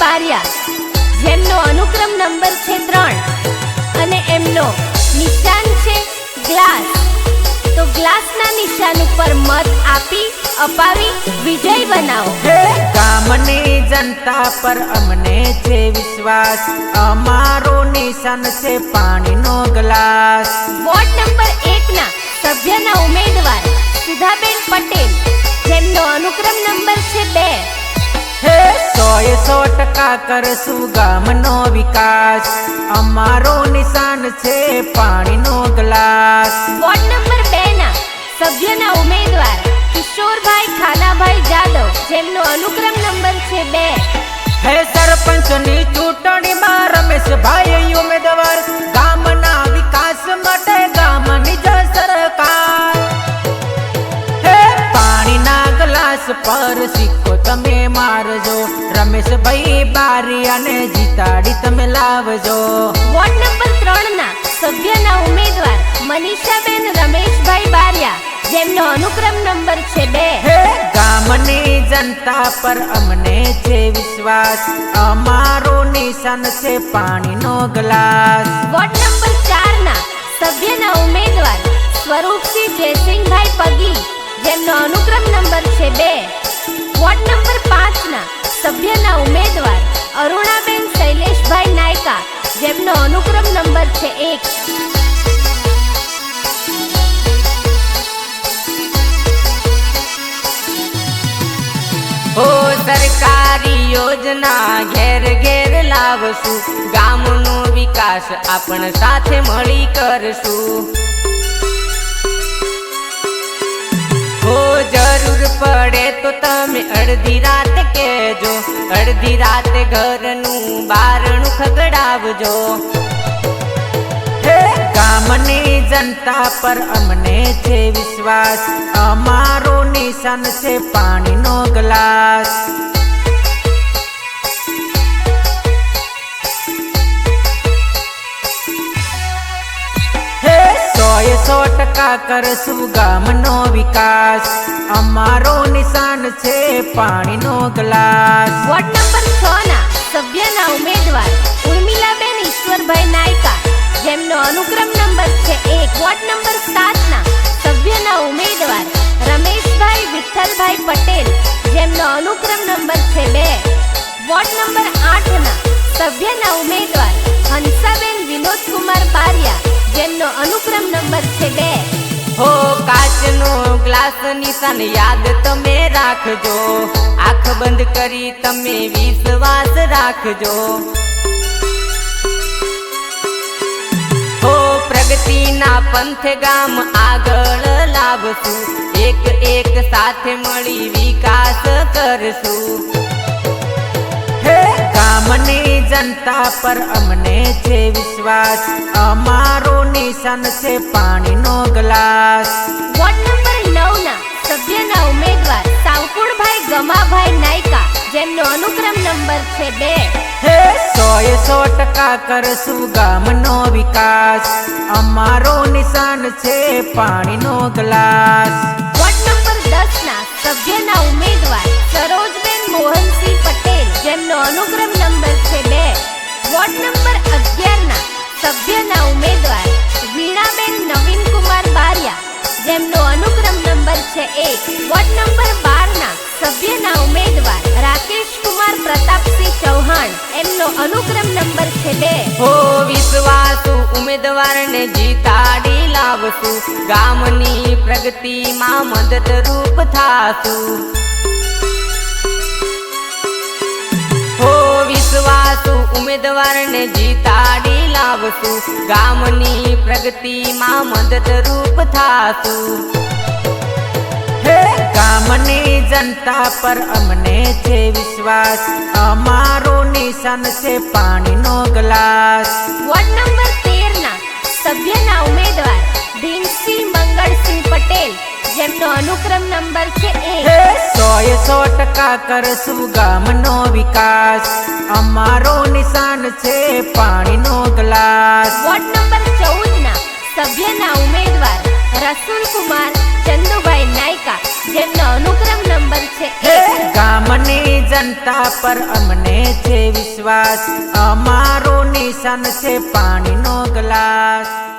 બારિયા જેમનો અનુક્રમ નંબર છે ત્રણ અને એમનો નિશાન છે ગ્લાસ. તો ગ્લાસના નિશાન ઉપર મત આપી અપાવી વિજય બનાવો. ગામની જનતા પર અમને છે વિશ્વાસ અમારો નિશાન છે પાણીનો ગ્લાસ. વોર્ડ નંબર એકના સભ્યના ઉમેદવાર સુધાબેન પટેલ જેમનો અનુક્રમ નંબર છે બે. સોએ સો ટકા કરશું ગામનો વિકાસ. અમારો નિશાન છે પાણીનો ગ્લાસ. વોર્ડ નંબર બે ના સભ્યના ઉમેદવાર કિશોરભાઈ ખાનાભાઈ જાદવ જેમનો અનુક્રમ નંબર છે બે. હે સરપંચની ચૂંટણીમાં રમેશભાઈ ઉમેદવાર રમેશભાઈ બારિયાને જીતાડી તમે લાવજો. વોર્ડ નંબર ત્રણ ના સભ્યના ઉમેદવાર મનીષાબેન રમેશભાઈ બારિયા જેમનો અનુક્રમ નંબર છે બે. ગામની જનતા પર અમને છે વિશ્વાસ અમારો નિશાન છે પાણીનો ગ્લાસ. વોર્ડ નંબર ચાર ના સભ્યના ઉમેદવાર સ્વરૂપસિંહ જયસિંહભાઈ પગી જેમનો અનુક્રમ નંબર છે બે. વોર્ડ નંબર અરુણાબેન શૈલેષભાઈ નાયકા, જેમનો અનુક્રમ નંબર છે એક. ઓ સરકારી યોજના ઘેર ઘેર લાવશું, ગામનો વિકાસ આપણ સાથે મળી કરશું. હો જરૂર પડે તો તમે અડધી રાત કહેજો અડધી રાતે ઘરનું બારણું ખગડાવજો કામની જનતા પર અમને છે વિશ્વાસ, અમારો નિશાન છે પાણીનો ગ્લાસ. સોએ સો ટકા કરશું ગામનો વિકાસ. અમારો નિશાન છે પાણીનો ગ્લાસ. વોર્ડ નંબર છ ના સભ્યના ઉમેદવાર ઉર્મિલાબેન ઈશ્વરભાઈ નાયકા, જેમનો અનુક્રમ નંબર છે એક. વોર્ડ નંબર સાત ના સભ્યના ઉમેદવાર રમેશભાઈ વિઠ્ઠલભાઈ પટેલ, જેમનો અનુક્રમ નંબર છે બે. વોર્ડ નંબર આઠ ના સભ્યના ઉમેદવાર હંસાબેન વિનોદકુમાર બારિયા જેમનો અનુક્રમ નંબર છે બે. હો, કાચનો ગ્લાસ નિશાન યાદ તમે રાખજો. આંખ બંધ કરી તમે વિશ્વાસ રાખજો. હો, પ્રગતિના પંથ ગામ આગળ લાવશું. એક એક સાથે મળી વિકાસ કરશું. ગામની જનતા પર અમને છે વિશ્વાસ. અમારો નિશાન છે પાણીનો ગ્લાસ. વોર્ડ નંબર નવ ના સભ્યના ઉમેદવાર સાવકુળભાઈ ગમાભાઈ નાયકા જેમનો અનુક્રમ નંબર છે બે. હે સોએ સો ટકા કરશું ગામનો વિકાસ. અમારો નિશાન છે પાણીનો ગ્લાસ. છે એક. વોર્ડ નંબર બાર ના સભ્યના ઉમેદવાર રાકેશ કુમાર પ્રતાપસિંહ ચૌહાણ. એમનો અનુક્રમ નંબર છે બે. હો વિશ્વાસુ, ઉમેદવારને જીતાડી લાવશું. ગામની પ્રગતિમાં મદદરૂપ થાશું. હો વિશ્વાસુ, ઉમેદવારને જીતાડી લાવશું. ગામની પ્રગતિમાં મદદરૂપ થાશું. હે? ગામની જનતા પર અમને છે વિશ્વાસ. અમારો નિશાન છે પાણીનો ગ્લાસ. વોર્ડ નંબર તેર ના સભ્યના ઉમેદવાર ભીમસિંહ મંગળસિંહ પટેલ જેમનો અનુક્રમ નંબર છે એક સો એ સો ટકા કરશું ગામનો વિકાસ. અમારો નિશાન છે પાણીનો ગ્લાસ. વોર્ડ નંબર ચૌદ ના સભ્યના ઉમેદવાર રસુલ કુમાર ચંદુભાઈ નાયકા, જેમનો અનુક્રમ નંબર છે. ગામની જનતા પર અમને છે વિશ્વાસ, અમારો નિશાન છે પાણીનો ગ્લાસ.